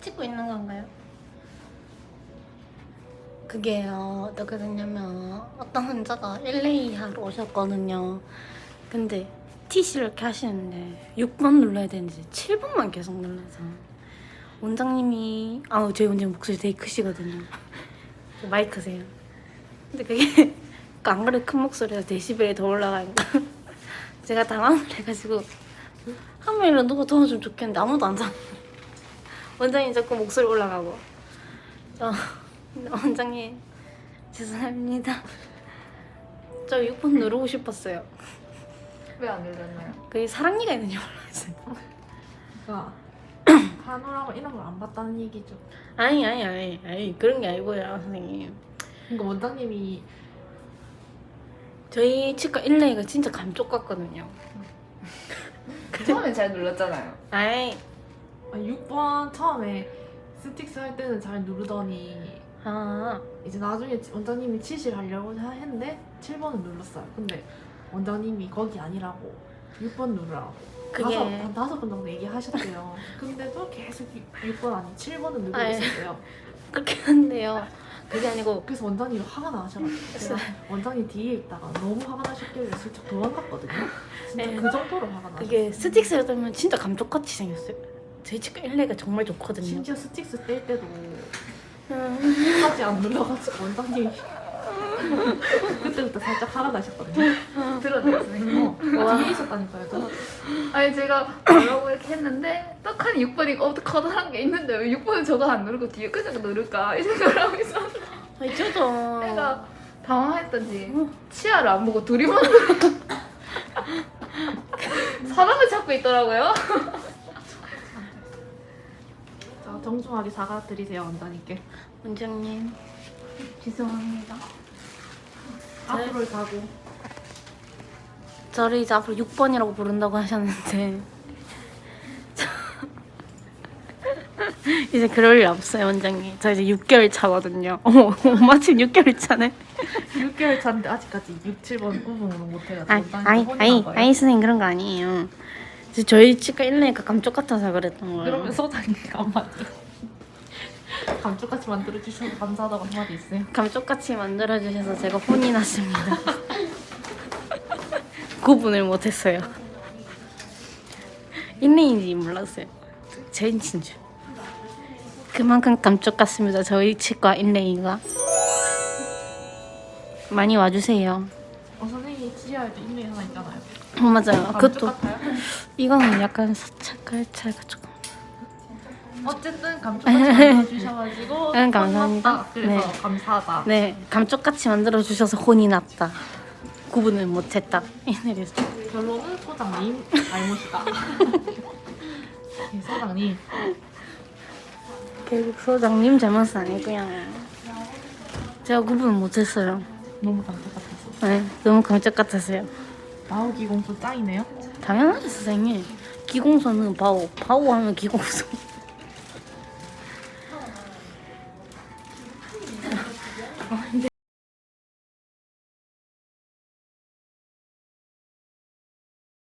찍고 있는 건가요? 그게요. 어떻게 됐냐면 어떤 환자가 1레 이하로 오셨거든요. 근데 티시를 이렇게 하시는데 6번 눌러야 되는지 7번만 계속 눌러서. 원장님이 아우 저희 원장님 목소리 되게 크시거든요. 그 마이크세요. 근데 그게 안 그래 큰 목소리에서 데시벨이 더 올라가니까 제가 당황을 해가지고 한번 이런 누가 도와주면 좋겠는데 아무도 안 잡는 원장님 자꾸 목소리 올라가고 저 원장님 죄송합니다 저 6번 누르고 싶었어요 왜 안 눌렀나요? 그게 사랑니가 있는지 몰랐어요 그러니까 간호라고 이런 걸 안 봤다는 얘기죠. 아니 아니 아니 아니 그런 게 아니고요 선생님 그러니까 원장님이 저희 치과 1레이가 진짜 감쪽 같거든요 처음엔 잘 눌렀잖아요. 아이 6번 처음에 스틱스 할 때는 잘 누르더니 아 이제 나중에 원장님이 치실 하려고 했는데 7번을 눌렀어요. 근데 원장님이 거기 아니라고 6번 누르라고 그게- 다섯, 한 다섯 번 정도 얘기하셨대요. 근데도 계속 6번 아니 7번을 누르고 아이. 있었어요. 그렇게 한데요 그게 아니고 그래서 원장님이 화가 나셔가지고 제가 원장님 뒤에 있다가 너무 화가 나셨길래 슬쩍 도망갔거든요. 진짜 네. 그 정도로 화가 나셨어요. 그게 스틱스를 들면 진짜 감쪽같이 생겼어요 저희 치과 1레이가 정말 좋거든요 심지어 스틱스 뗄 때도 음. 하지 안 눌러가지고 원장님이 그때부터 살짝 화가 나셨거든요. 들었네요, 선생님. 어, 와. 뒤에 있었다니까요. 저 아니, 제가 뭐라고 이렇게 했는데, 떡하니 6번이 어, 커다란 게 있는데, 왜 6번은 저거 안 누르고 뒤에 끄자고 누를까? 이 생각을 하고 있었는데, 아니 저도 내가 당황했던지, 어. 치아를 안 보고 둘이만 눌러. 사람을 찾고 있더라고요. 정중하게 사과드리세요 원장님께. 원장님. 죄송합니다. 앞으로 가고. 저를 이제 앞으로 6번이라고 부른다고 하셨는데. 저- 이제 그럴 일 없어요 원장님. 저 이제 6개월 차거든요. 어머 마침 6개월 차네. 6개월 차인데 아직까지 6, 7번 구분을 못해가지고 아니 원장님 아니 혼이 아니 난 거예요. 아니 선생님 그런 거 아니에요. 저희 치과 1레니까 감쪽 같아서 그랬던 거예요. 그러면 소장님 한마디. 감쪽같이 만들어주셔서 감사하다고 한마디 있어요? 감쪽같이 만들어주셔서 제가 혼이 났습니다. 구분을 못했어요. 1레인지 몰랐어요. 제인친 줄. 그만큼 감쪽 같습니다. 저희 치과 1레이가 많이 와주세요. 어, 선생님이 치아에도 인맥 하나 있잖아요. 어, 맞아요. 그것도 같아요? 이거는 약간 사찰 차이가 조금 어쨌든 감쪽같이 만들어주셔가지고 응, 감사합니다. 혼났다. 그래서 네. 감사하다. 네 감쪽같이 만들어 주셔서 혼이 났다 구분을 못했다 이래서 결론은 소장님 잘못이다. 네, 소장님 결국 소장님 잘못은 아니고요 제가 구분을 못했어요 너무 감쪽 같았어. 네, 너무 감쪽 같았어요 나오기 공수 짱이네요. 당연하죠 선생님 기공서는 바오 바오 하면 기공서 find